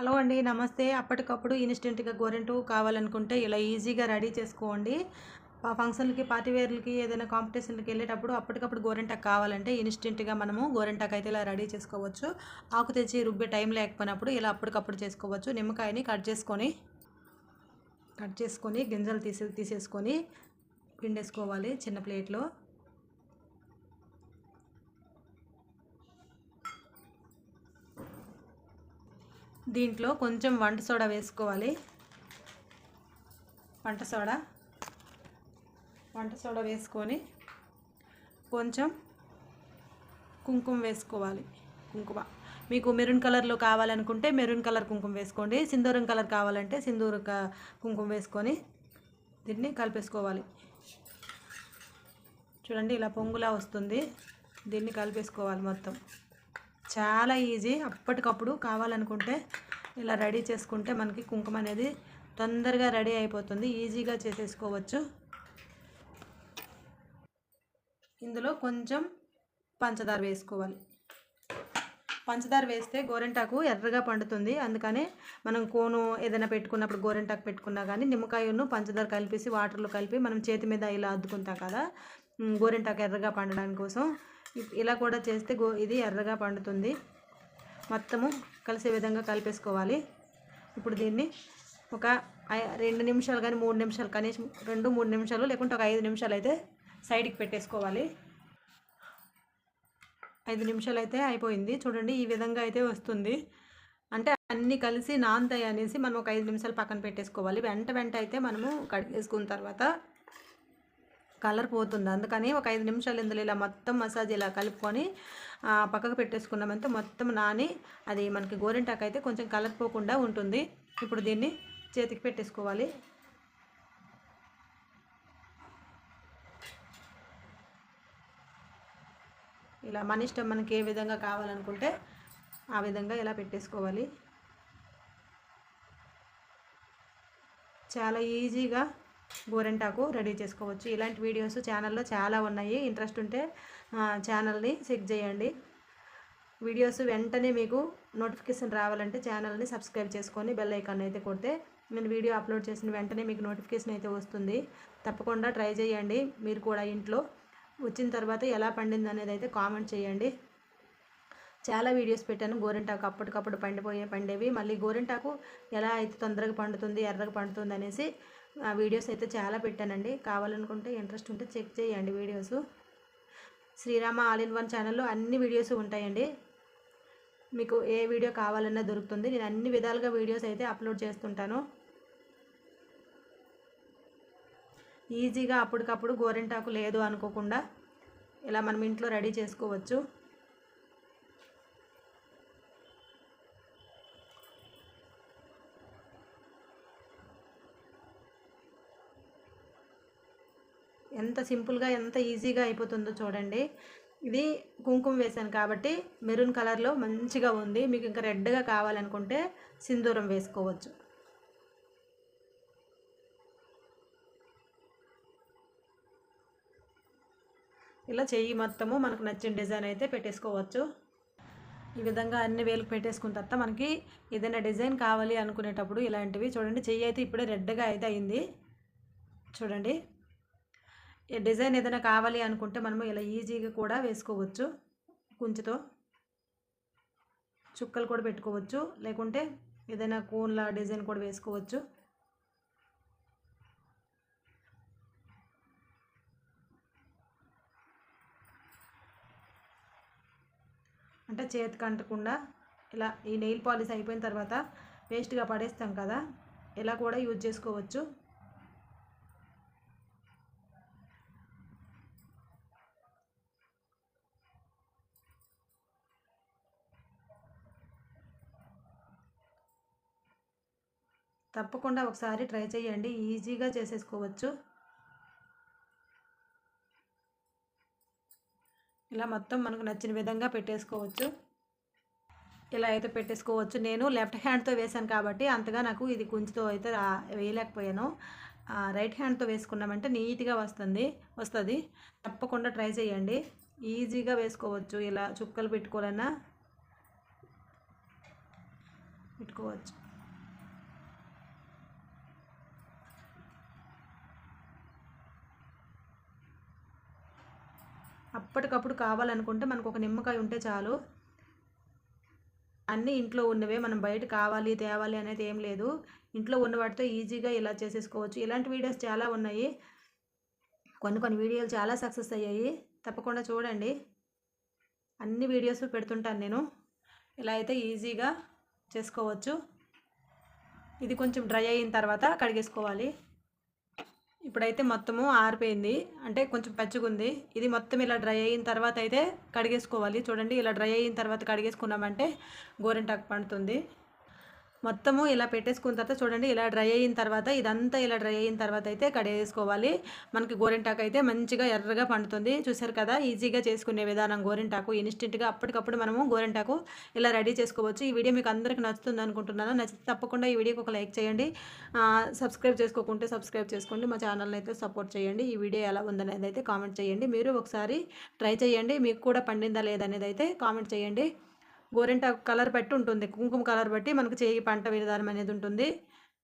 Hello అండి నమస్తే. అప్పటికప్పుడు ఇన్స్టెంట్గా గోరెంటు కావాలనుకుంటే ఇలా ఈజీగా రెడీ చేసుకోండి. ఫంక్షన్లకి పార్టీవేర్లకి ఏదైనా కాంపిటీషన్కి వెళ్ళేటప్పుడు అప్పటికప్పుడు గోరెంటాకు కావాలంటే ఇన్స్టెంట్గా మనము గోరెంటాకు అయితే ఇలా రెడీ చేసుకోవచ్చు. ఆకు తెచ్చి రుబ్బే టైం లేకపోయినప్పుడు ఇలా అప్పటికప్పుడు చేసుకోవచ్చు. నిమ్మకాయని కట్ చేసుకొని కట్ చేసుకొని గింజలు తీసే తీసేసుకొని పిండేసుకోవాలి చిన్న ప్లేట్లో. దీంట్లో కొంచెం వంట సోడా వేసుకోవాలి. వంట సోడా. వంట సోడా వేసుకొని కొంచెం కుంకుమ వేసుకోవాలి. కుంకుమ. మీకు మెరూన్ కలర్లో కావాలనుకుంటే మెరూన్ కలర్ కుంకుమ వేసుకోండి. సింధూరం కలర్ కావాలంటే సింధూర క- కుంకుమ వేసుకొని దీన్ని కలిపేసుకోవాలి. చూడండి ఇలా పొంగులా వస్తుంది. దీన్ని కలిపేసుకోవాలి మొత్తం. చాలా ఈజీ. అప్పటికప్పుడు కావాలనుకుంటే ఇలా రెడీ చేసుకుంటే మనకి కుంకుమ అనేది తొందరగా రెడీ అయిపోతుంది. ఈజీగా చేసేసుకోవచ్చు. ఇందులో కొంచెం పంచదార వేసుకోవాలి. పంచదార వేస్తే గోరెంటాకు ఎర్రగా పండుతుంది. అందుకనే మనం కోను ఏదైనా పెట్టుకున్నప్పుడు గోరెంటాకు పెట్టుకున్నా కానీ నిమ్మకాయను పంచదార కలిపేసి వాటర్లో కలిపి మనం చేతి మీద ఇలా అద్దుకుంటాం కదా. గోరెంటాకు ఎర్రగా పండడానికి కోసం ఇలా కూడా చేస్తే గో ఇది ఎర్రగా పండుతుంది. మొత్తము కలిసే విధంగా కలిపేసుకోవాలి. ఇప్పుడు దీన్ని ఒక ఐ- రెండు నిమిషాలు కానీ మూడు నిమిషాలు కనీసం రెండు మూడు నిమిషాలు లేకుంటే ఒక ఐదు నిమిషాలు అయితే సైడ్కి పెట్టేసుకోవాలి. ఐదు నిమిషాలు అయితే అయిపోయింది. చూడండి ఈ విధంగా అయితే వస్తుంది. అంటే అన్నీ కలిసి నానతాయి అనేసి మనం ఒక ఐదు నిమిషాలు పక్కన పెట్టేసుకోవాలి. వెంట వెంట అయితే మనము కడిగేసుకున్న తర్వాత కలర్ పోతుంది. అందుకని ఒక ఐదు నిమిషాలు ఇందులో ఇలా మొత్తం మసాజ్ ఇలా కలుపుకొని పక్కకు పెట్టేసుకున్నామంటే మొత్తం నాని అది మనకి గోరింటాకు అయితే కొంచెం కలర్ పోకుండా ఉంటుంది. ఇప్పుడు దీన్ని చేతికి పెట్టేసుకోవాలి. ఇలా మన ఇష్టం మనకి ఏ విధంగా కావాలనుకుంటే ఆ విధంగా ఇలా పెట్టేసుకోవాలి. చాలా ఈజీగా గోరెంటాకు రెడీ చేసుకోవచ్చు. ఇలాంటి వీడియోస్ ఛానల్లో చాలా ఉన్నాయి. ఇంట్రెస్ట్ ఉంటే ఛానల్ని చెక్ చేయండి. వీడియోస్ వెంటనే మీకు నోటిఫికేషన్ రావాలంటే ఛానల్ని సబ్స్క్రైబ్ చేసుకొని బెల్ ఐకాన్ అయితే కొడితే నేను వీడియో అప్లోడ్ చేసిన వెంటనే మీకు నోటిఫికేషన్ అయితే వస్తుంది. తప్పకుండా ట్రై చేయండి. మీరు కూడా ఇంట్లో వచ్చిన తర్వాత ఎలా పండింది అనేది అయితే కామెంట్ చేయండి. చాలా వీడియోస్ పెట్టాను. గోరింటాకు అప్పటికప్పుడు పండిపోయే పండేవి. మళ్ళీ గోరింటాకు ఎలా అయితే తొందరగా పండుతుంది ఎర్రగా పండుతుంది అనేసి ఆ వీడియోస్ అయితే చాలా పెట్టానండి. కావాలనుకుంటే ఇంట్రెస్ట్ ఉంటే చెక్ చేయండి videos. Srirama all in one ఛానల్లో అన్ని వీడియోస్ ఉంటాయండి. మీకు ఏ వీడియో కావాలన్నా దొరుకుతుంది. నేను అన్ని విధాలుగా వీడియోస్ అయితే అప్లోడ్ చేస్తుంటాను. ఈజీగా అప్పటికప్పుడు గోరింటాకు లేదు అనుకోకుండా ఇలా మనం ఇంట్లో రెడీ చేసుకోవచ్చు. ఎంత సింపుల్గా ఎంత ఈజీగా అయిపోతుందో చూడండి. ఇది కుంకుమ వేసాను కాబట్టి మెరూన్ కలర్లో మంచిగా ఉంది. మీకు ఇంకా రెడ్గా కావాలనుకుంటే సింధూరం వేసుకోవచ్చు. ఇలా చెయ్యి మొత్తము మనకు నచ్చిన డిజైన్ అయితే పెట్టేసుకోవచ్చు. ఈ విధంగా అన్ని వేలు పెట్టేసుకున్న తర్వాత మనకి ఏదైనా డిజైన్ కావాలి అనుకునేటప్పుడు ఇలాంటివి చూడండి. చెయ్యి అయితే ఇప్పుడే రెడ్గా అయితే అయింది. చూడండి. డిజైన్ ఏదైనా కావాలి అనుకుంటే మనము ఇలా ఈజీగా కూడా వేసుకోవచ్చు. కుంచుతో చుక్కలు కూడా పెట్టుకోవచ్చు. లేకుంటే ఏదైనా కోన్ల డిజైన్ కూడా వేసుకోవచ్చు. అంటే చేతికి అంటకుండా ఇలా ఈ నెయిల్ పాలిష్ అయిపోయిన తర్వాత వేస్ట్గా పడేస్తాం కదా ఇలా కూడా యూజ్ చేసుకోవచ్చు. తప్పకుండా ఒకసారి ట్రై చేయండి. ఈజీగా చేసేసుకోవచ్చు. ఇలా మొత్తం మనకు నచ్చిన విధంగా పెట్టేసుకోవచ్చు. ఇలా అయితే పెట్టేసుకోవచ్చు. నేను లెఫ్ట్ హ్యాండ్తో వేసాను కాబట్టి అంతగా నాకు ఇది కుంచుతో అయితే వేయలేకపోయాను. రైట్ హ్యాండ్తో వేసుకున్నామంటే నీట్గా వస్తుంది వస్తుంది. తప్పకుండా ట్రై చేయండి. ఈజీగా వేసుకోవచ్చు. ఇలా చుక్కలు పెట్టుకోవాలన్నా పెట్టుకోవచ్చు. అప్పటికప్పుడు కావాలనుకుంటే మనకు ఒక నిమ్మకాయ ఉంటే చాలు. అన్నీ ఇంట్లో ఉన్నవే మనం బయట కావాలి తేవాలి అనేది ఏం లేదు. ఇంట్లో ఉన్న వాటితో ఈజీగా ఇలా చేసేసుకోవచ్చు. ఇలాంటి వీడియోస్ చాలా ఉన్నాయి. కొన్ని కొన్ని వీడియోలు చాలా సక్సెస్ అయ్యాయి. తప్పకుండా చూడండి. అన్ని వీడియోస్ పెడుతుంటాను నేను. ఇలా అయితే ఈజీగా చేసుకోవచ్చు. ఇది కొంచెం డ్రై అయిన తర్వాత కడిగేసుకోవాలి. ఇప్పుడైతే మొత్తము ఆరిపోయింది. అంటే కొంచెం పచ్చిగుంది. ఇది మొత్తం ఇలా డ్రై అయిన తర్వాత అయితే కడిగేసుకోవాలి. చూడండి ఇలా డ్రై అయిన తర్వాత కడిగేసుకున్నామంటే గోరింటాకు పండుతుంది. మొత్తము ఇలా పెట్టేసుకున్న తర్వాత చూడండి ఇలా డ్రై అయిన తర్వాత ఇదంతా ఇలా డ్రై అయిన తర్వాత అయితే కడేసుకోవాలి మనకి గోరింటాకు అయితే మంచిగా ఎర్రగా పండుతుంది. చూసారు కదా ఈజీగా చేసుకునే విధానం గోరింటాకు. ఇన్స్టెంట్గా అప్పటికప్పుడు మనము గోరింటాకు ఇలా రెడీ చేసుకోవచ్చు. ఈ వీడియో మీకు అందరికీ నచ్చుతుంది అనుకుంటున్నాను. నచ్చితే తప్పకుండా ఈ వీడియోకి ఒక లైక్ చేయండి. సబ్స్క్రైబ్ చేసుకోకుంటే సబ్స్క్రైబ్ చేసుకోండి. మా ఛానల్ని అయితే సపోర్ట్ చేయండి. ఈ వీడియో ఎలా ఉందనేది అయితే కామెంట్ చేయండి. మీరు ఒకసారి ట్రై చేయండి. మీకు కూడా పండిందా లేదనేది అయితే కామెంట్ చేయండి. గోరింట కలర్ బట్టి ఉంటుంది. కుంకుమ కలర్ బట్టి మనకు చేయి పంట విధానం అనేది ఉంటుంది.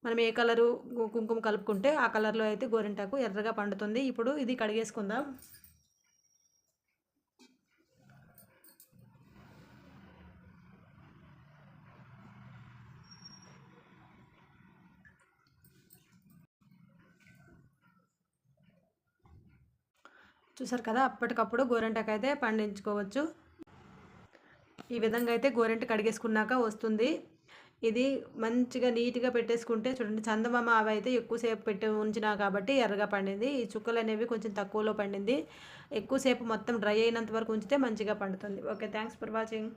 మనం ఏ కలరు కుంకుమ కలుపుకుంటే ఆ కలర్లో అయితే గోరింటాకు ఎర్రగా పండుతుంది. ఇప్పుడు ఇది కడిగేసుకుందాం. చూసారు కదా? అప్పటికప్పుడు గోరెంటాకు అయితే పండించుకోవచ్చు. ఈ విధంగా అయితే గోరెంట కడిగేసుకున్నాక వస్తుంది. ఇది మంచిగా నీట్గా పెట్టేసుకుంటే చూడండి చందమామ అవి అయితే ఎక్కువసేపు పెట్టి ఉంచినా కాబట్టి ఎర్రగా పండింది. ఈ చుక్కలు అనేవి కొంచెం తక్కువలో పండింది. ఎక్కువసేపు మొత్తం డ్రై అయినంత వరకు ఉంచితే మంచిగా పండుతుంది. Okay thanks for watching.